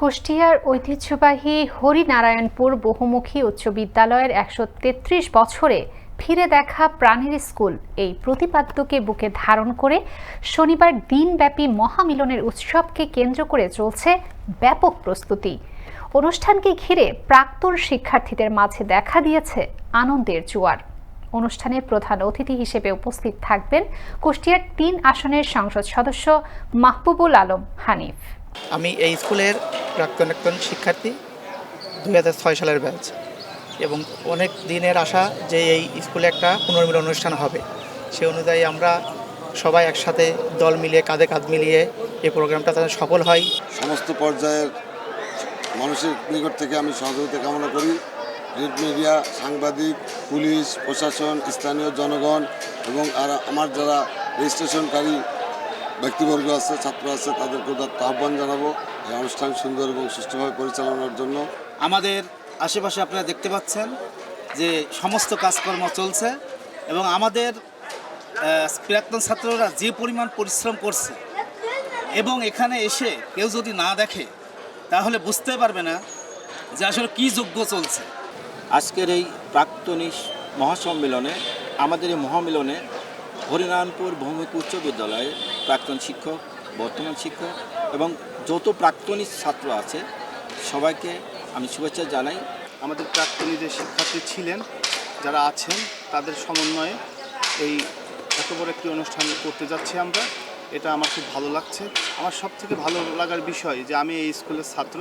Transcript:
কুষ্টিয়ার ঐতিহ্যবাহী হরিনারায়ণপুর বহুমুখী উচ্চ বিদ্যালয়ের একশো তেত্রিশ বছরে ফিরে দেখা প্রাণীর স্কুল। এই প্রতিপাদ্যকে বুকে ধারণ করে শনিবার দিনব্যাপী মহামিলনের উৎসবকে কেন্দ্র করে চলছে ব্যাপক প্রস্তুতি। অনুষ্ঠানকে ঘিরে প্রাক্তন শিক্ষার্থীদের মাঝে দেখা দিয়েছে আনন্দের জোয়ার। অনুষ্ঠানে প্রধান অতিথি হিসেবে উপস্থিত থাকবেন কুষ্টিয়ার তিন আসনের সংসদ সদস্য মাহবুবুল আলম হানিফ। আমি এই স্কুলের প্রাক্তন একজন শিক্ষার্থী দুই ছয় সালের ব্যাচ। এবং অনেক দিনের আশা যে এই স্কুলে একটা পুনর্মিলন অনুষ্ঠান হবে। সে অনুযায়ী আমরা সবাই একসাথে দল মিলিয়ে, কাঁধে কাঁধ মিলিয়ে এই প্রোগ্রামটা তাদের সফল হয়। সমস্ত পর্যায়ের মানুষের নিকট থেকে আমি সহযোগিতা কামনা করি। প্রিন্ট মিডিয়া, সাংবাদিক, পুলিশ, প্রশাসন, স্থানীয় জনগণ এবং আর আমার যারা রেজিস্ট্রেশনকারী ব্যক্তিবর্গ আছে, ছাত্র আছে তাদেরকে আহ্বান জানাব। এই অনুষ্ঠান সুন্দর এবং সুষ্ঠুভাবে পরিচালনার জন্য। আমাদের আশেপাশে আপনারা দেখতে পাচ্ছেন যে সমস্ত কাজকর্ম চলছে এবং আমাদের প্রাক্তন ছাত্ররা যে পরিমাণ পরিশ্রম করছে এবং এখানে এসে কেউ যদি না দেখে তাহলে বুঝতে পারবে না যে আসলে কী যোগ্য চলছে। আজকের এই প্রাক্তনী মহাসম্মেলনে আমাদের এই মহামিলনে হরিনারায়ণপুর ভৌমিক উচ্চ বিদ্যালয়ের প্রাক্তন শিক্ষক বর্তমান শিক্ষক এবং যত প্রাক্তনী ছাত্র আছে, সবাইকে আমি শুভেচ্ছা জানাই। আমাদের প্রাক্তনী যে শিক্ষার্থী ছিলেন, যারা আছেন, তাদের সমন্বয়ে এই এত বড় একটি অনুষ্ঠান করতে যাচ্ছি আমরা। এটা আমার খুব ভালো লাগছে। আমার সব থেকে ভালো লাগার বিষয় যে আমি এই স্কুলের ছাত্র।